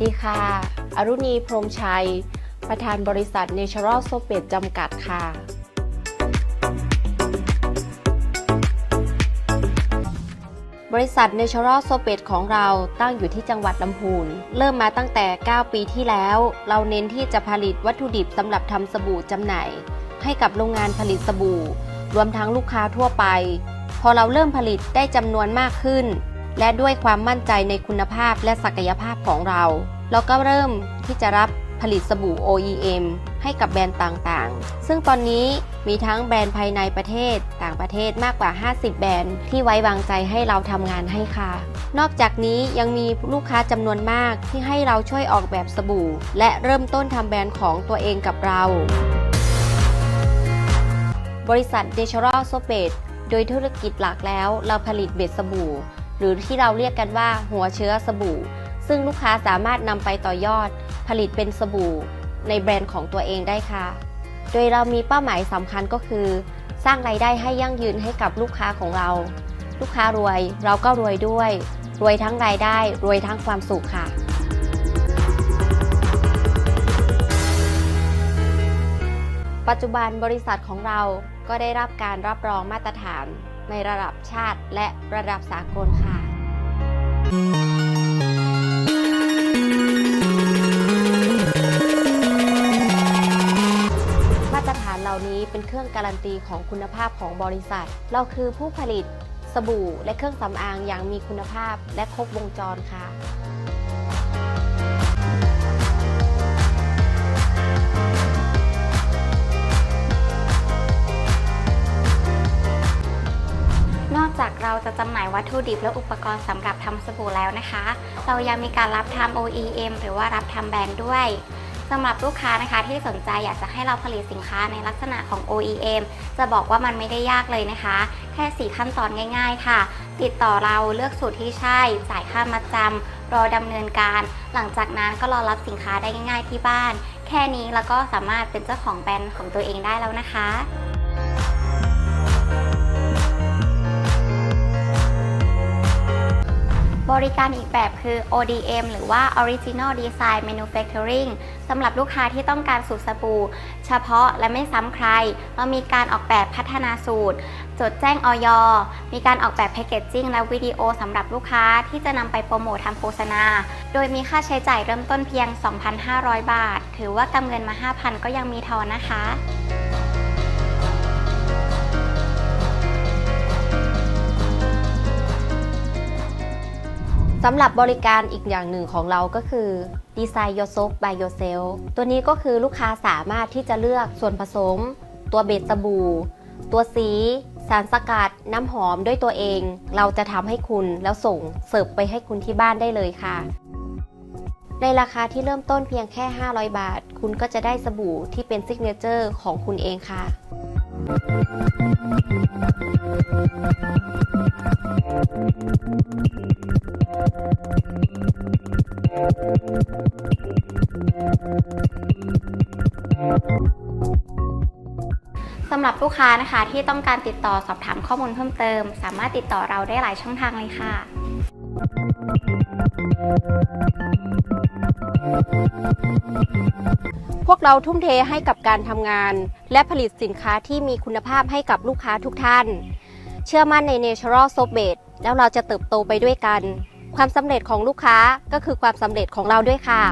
ดีค่ะ อรุณีพรมชัย ประธานบริษัท Natural s o p e t จำกัดค่ะ บริษัท Natural s o p e t ของเราตั้งอยู่ที่จังหวัดลำพูน เริ่มมาตั้งแต่ 9 ปีที่แล้ว เราเน้นที่จะผลิตวัตถุดิบสำหรับทำสบู่จำหน่าย ให้กับโรงงานผลิตสบู่ รวมทั้งลูกค้าทั่วไป พอเราเริ่มผลิตได้จำนวนมากขึ้น และด้วยความมั่นใจในคุณภาพและศักยภาพของเรา เราก็เริ่มที่จะรับผลิตสบู่ OEM ให้กับแบรนด์ต่างๆ ซึ่งตอนนี้มีทั้งแบรนด์ภายในประเทศต่างประเทศมากกว่า 50 แบรนด์ที่ไว้วางใจให้เราทำงานให้ค่ะ นอกจากนี้ยังมีลูกค้าจำนวนมากที่ให้เราช่วยออกแบบสบู่ และเริ่มต้นทำแบรนด์ของตัวเองกับเรา บริษัท Natural s o p e t โดยธุรกิจหลักแล้วเราผลิตเบ็ดสบู่ หรือที่เราเรียกกันว่าหัวเชื้อสบู่ ซึ่งลูกค้าสามารถนำไปต่อยอด ผลิตเป็นสบู่ ในแบรนด์ของตัวเองได้ค่ะ โดยเรามีเป้าหมายสำคัญก็คือ สร้างรายได้ให้ยั่งยืนให้กับลูกค้าของเรา ลูกค้ารวยเราก็รวยด้วย รวยทั้งรายได้ รวยทั้งความสุขค่ะปัจจุบันบริษัทของเราก็ได้รับการรับรองมาตรฐาน ในระดับชาติและระดับสากลค่ะ มาตรฐานเหล่านี้เป็นเครื่องการันตีของคุณภาพของบริษัท เราคือผู้ผลิต สบู่และเครื่องสำอางอย่างมีคุณภาพและครบวงจรค่ะ วัตถุดิบและอุปกรณ์สำหรับทำสบู่แล้วนะคะ เรายังมีการรับทำ OEM หรือว่ารับทำแบรนด์ด้วยสำหรับลูกค้านะคะที่สนใจอยากจะให้เราผลิตสินค้าในลักษณะของ OEM จะบอกว่ามันไม่ได้ยากเลยนะคะ แค่ 4 ขั้นตอนง่าย ๆ ค่ะ ติดต่อเราเลือกสูตรที่ใช่ จ่ายค่ามัดจำรอดำเนินการ หลังจากนั้นก็รอรับสินค้าได้ง่าย ๆ ที่บ้าน แค่นี้แล้วก็สามารถเป็นเจ้าของแบรนด์ของตัวเองได้แล้วนะคะ ริการอีกแบบคือ ODM หรือว่า Original Design Manufacturing สำหรับลูกค้าที่ต้องการสูตรสบู่เฉพาะและไม่ซ้ำใคร เรามีการออกแบบพัฒนาสูตร จดแจ้งออยมีการออกแบบแพคเกจจิ้งและวิดีโอสำหรับลูกค้าที่จะนำไปโปรโมททำโฆษณา โดยมีค่าใช้จ่ายเริ่มต้นเพียง 2,500 บาท ถือว่ากำเงินมา 5,000 ก็ยังมีทอนนะคะ สำหรับบริการอีกอย่างหนึ่งของเราก็คือ Design Your Soap by Yourself ตัวนี้ก็คือลูกค้าสามารถที่จะเลือกส่วนผสม ตัวเบสสบู่ ตัวสี สารสกัด น้ำหอมด้วยตัวเอง เราจะทำให้คุณแล้วส่งเสิร์ฟไปให้คุณที่บ้านได้เลยค่ะ ในราคาที่เริ่มต้นเพียงแค่ 500 บาท คุณก็จะได้สบู่ที่เป็นซิกเนเจอร์ของคุณเองค่ะ ลูกค้านะคะที่ต้องการติดต่อสอบถามข้อมูลเพิ่มเติม สามารถติดต่อเราได้หลายช่องทางเลยค่ะ พวกเราทุ่มเทให้กับการทำงาน และผลิตสินค้าที่มีคุณภาพให้กับลูกค้าทุกท่าน เชื่อมั่นใน Natural Soap b a s e แล้วเราจะเติบโตไปด้วยกัน ความสำเร็จของลูกค้าก็คือความสำเร็จของเราด้วยค่ะ